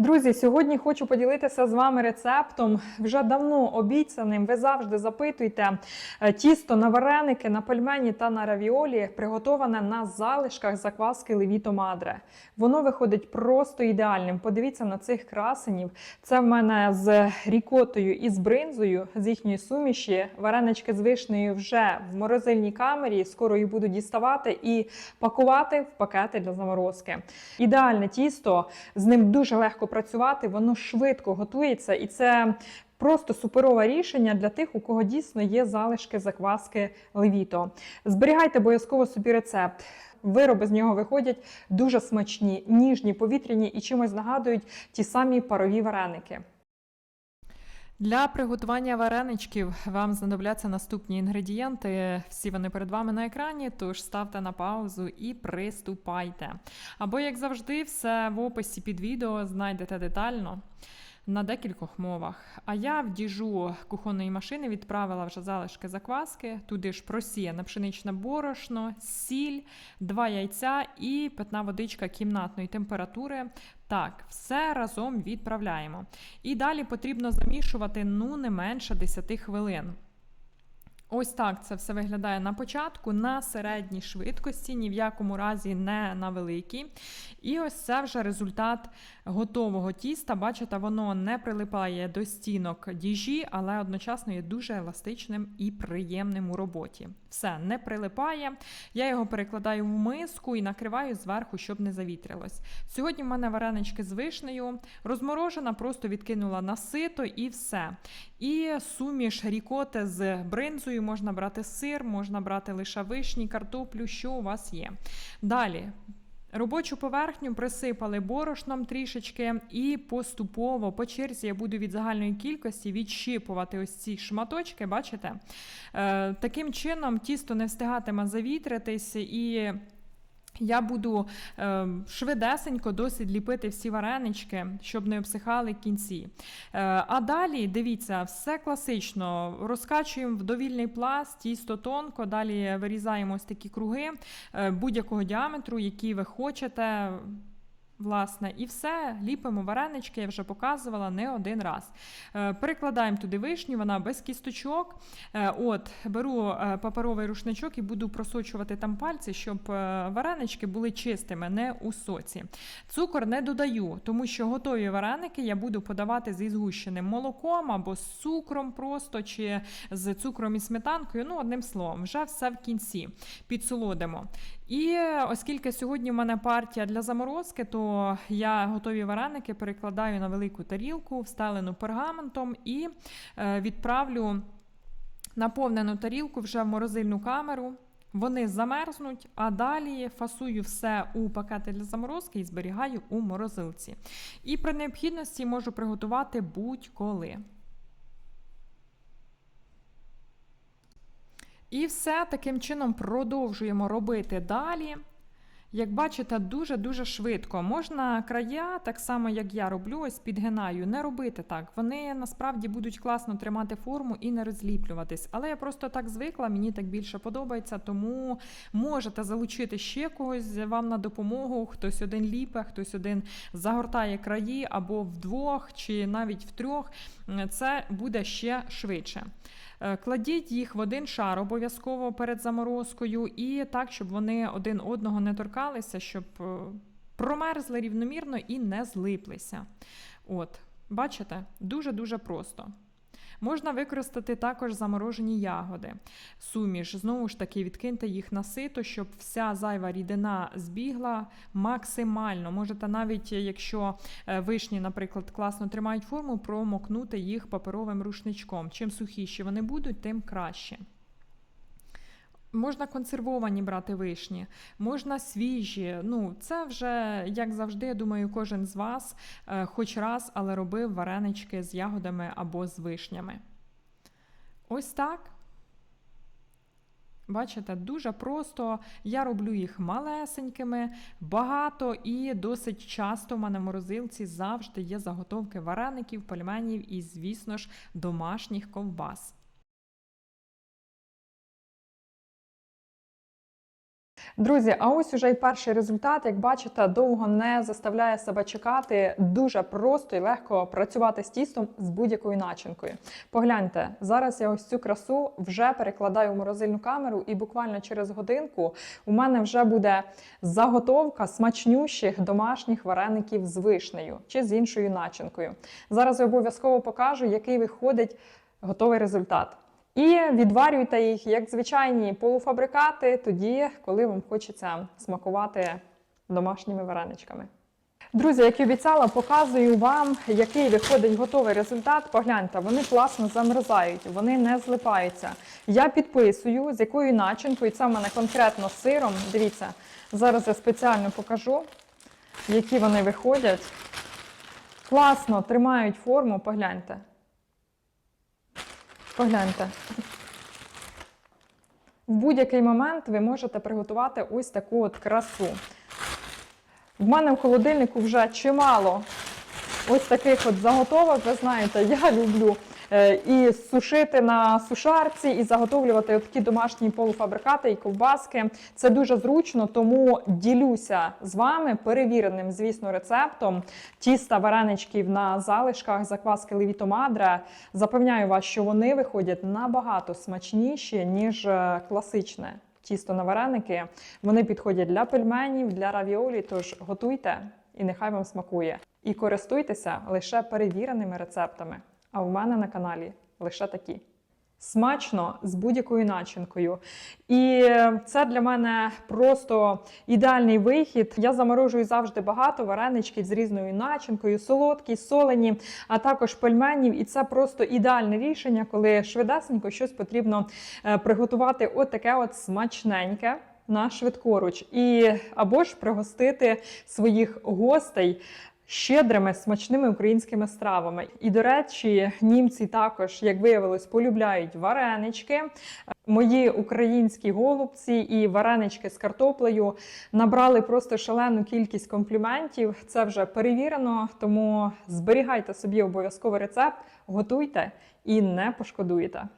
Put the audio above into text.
Друзі, сьогодні хочу поділитися з вами рецептом, вже давно обіцяним. Ви завжди запитуєте е, тісто на вареники, на пельмені та на равіолі, приготоване на залишках закваски Левіто Мадре. Воно виходить просто ідеальним. Подивіться на цих красенів. Це в мене з рікотою і з бринзою, з їхньої суміші. Варенички з вишнею вже в морозильній камері. Скоро їх буду діставати і пакувати в пакети для заморозки. Ідеальне тісто, з ним дуже легко працювати, воно швидко готується, і це просто суперове рішення для тих, у кого дійсно є залишки закваски левіто. Зберігайте обов'язково собі рецепт. Вироби з нього виходять дуже смачні, ніжні, повітряні і чимось нагадують ті самі парові вареники. Для приготування вареничків вам знадобляться наступні інгредієнти. Всі вони перед вами на екрані, тож ставте на паузу і приступайте. Або, як завжди, все в описі під відео знайдете детально. На декількох мовах. А я в діжу кухонної машини відправила вже залишки закваски, туди ж просіяна пшеничне борошно, сіль, два яйця і питна водичка кімнатної температури. Так, все разом відправляємо. І далі потрібно замішувати ну не менше 10 хвилин. Ось так це все виглядає на початку, на середній швидкості, ні в якому разі не на великій. І ось це вже результат готового тіста. Бачите, воно не прилипає до стінок діжі, але одночасно є дуже еластичним і приємним у роботі. Все не прилипає. Я його перекладаю в миску і накриваю зверху, щоб не завітрилось. Сьогодні в мене варенички з вишнею, розморожена, просто відкинула на сито і все. І суміш рікоти з бринзою можна брати сир, можна брати лише вишні, картоплю, що у вас є. Далі. Робочу поверхню присипали борошном трішечки, і поступово по черзі я буду від загальної кількості відщипувати ось ці шматочки. Бачите? Е, Таким чином тісто не встигатиме завітритись і. Я буду е, швидесенько досить ліпити всі варенички, щоб не обсихали кінці. Е, а далі, дивіться, все класично. Розкачуємо в довільний пласт, тісто тонко, далі вирізаємо ось такі круги е, будь-якого діаметру, які ви хочете. Власне, і все, ліпимо варенички, я вже показувала не один раз. Е, перекладаємо туди вишню, вона без кісточок. Е, от, Беру е, паперовий рушничок і буду просочувати там пальці, щоб варенички були чистими, не у соці. Цукор не додаю, тому що готові вареники я буду подавати зі згущеним молоком або з цукром просто, чи з цукром і сметанкою. Ну, одним словом, вже все в кінці підсолодимо. І оскільки сьогодні в мене партія для заморозки, то я готові вареники перекладаю на велику тарілку, встелену пергаментом і відправлю наповнену тарілку вже в морозильну камеру. Вони замерзнуть, а далі фасую все у пакети для заморозки і зберігаю у морозилці. І при необхідності можу приготувати будь-коли. І все таким чином продовжуємо робити далі. Як бачите, дуже-дуже швидко. Можна края, так само, як я роблю, ось підгинаю, не робити так. Вони насправді будуть класно тримати форму і не розліплюватись. Але я просто так звикла, мені так більше подобається, тому можете залучити ще когось вам на допомогу. Хтось один ліпе, хтось один загортає краї або вдвох, чи навіть втрьох. Це буде ще швидше. Е, кладіть їх в один шар обов'язково перед заморозкою, і так, щоб вони один одного не торкалися, щоб е, промерзли рівномірно і не злиплися. От, бачите, дуже-дуже просто. Можна використати також заморожені ягоди. Суміш, знову ж таки, відкиньте їх на сито, щоб вся зайва рідина збігла максимально. Можете навіть, якщо е, вишні, наприклад, класно тримають форму, промокнути їх паперовим рушничком. Чим сухіші вони будуть, тим краще. Можна консервовані брати вишні, можна свіжі. Ну, це вже, як завжди, я думаю, кожен з вас е, хоч раз, але робив варенички з ягодами або з вишнями. Ось так. Бачите, дуже просто. Я роблю їх малесенькими, багато і досить часто в мене в морозилці завжди є заготовки вареників, пельменів і, звісно ж, домашніх ковбас. Друзі, а ось уже й перший результат. Як бачите, довго не заставляє себе чекати. Дуже просто і легко працювати з тістом з будь-якою начинкою. Погляньте, зараз я ось цю красу вже перекладаю в морозильну камеру, і буквально через годинку у мене вже буде заготовка смачнющих домашніх вареників з вишнею чи з іншою начинкою. Зараз я обов'язково покажу, який виходить готовий результат. І відварюйте їх як звичайні полуфабрикати, тоді, коли вам хочеться смакувати домашніми вареничками. Друзі, як і обіцяла, показую вам, який виходить готовий результат. Погляньте, вони класно замерзають, вони не злипаються. Я підписую, з якою начинкою, це в мене конкретно з сиром. Дивіться, зараз я спеціально покажу, які вони виходять. Класно тримають форму, погляньте. Погляньте. В будь-який момент ви можете приготувати ось таку от красу. В мене в холодильнику вже чимало ось таких от заготовок. Ви знаєте, я люблю і сушити на сушарці, і заготовлювати такі домашні полуфабрикати і ковбаски. Це дуже зручно, тому ділюся з вами перевіреним, звісно, рецептом тіста вареничків на залишках закваски Левіто Мадре. Запевняю вас, що вони виходять набагато смачніші, ніж е, класичне тісто на вареники. Вони підходять для пельменів, для равіолі, тож готуйте і нехай вам смакує. І користуйтеся лише перевіреними рецептами. А в мене на каналі лише такі. Смачно з будь-якою начинкою. І це для мене просто ідеальний вихід. Я заморожую завжди багато вареничків з різною начинкою, солодкі, солені, а також пельменів. І це просто ідеальне рішення, коли швидесенько щось потрібно е, приготувати от от смачненьке. На швидкоруч, і або ж пригостити своїх гостей щедрими смачними українськими стравами. І, до речі, німці також, як виявилось, полюбляють варенички. Мої українські голубці і варенички з картоплею набрали просто шалену кількість компліментів. Це вже перевірено, тому зберігайте собі обов'язково рецепт, готуйте і не пошкодуєте.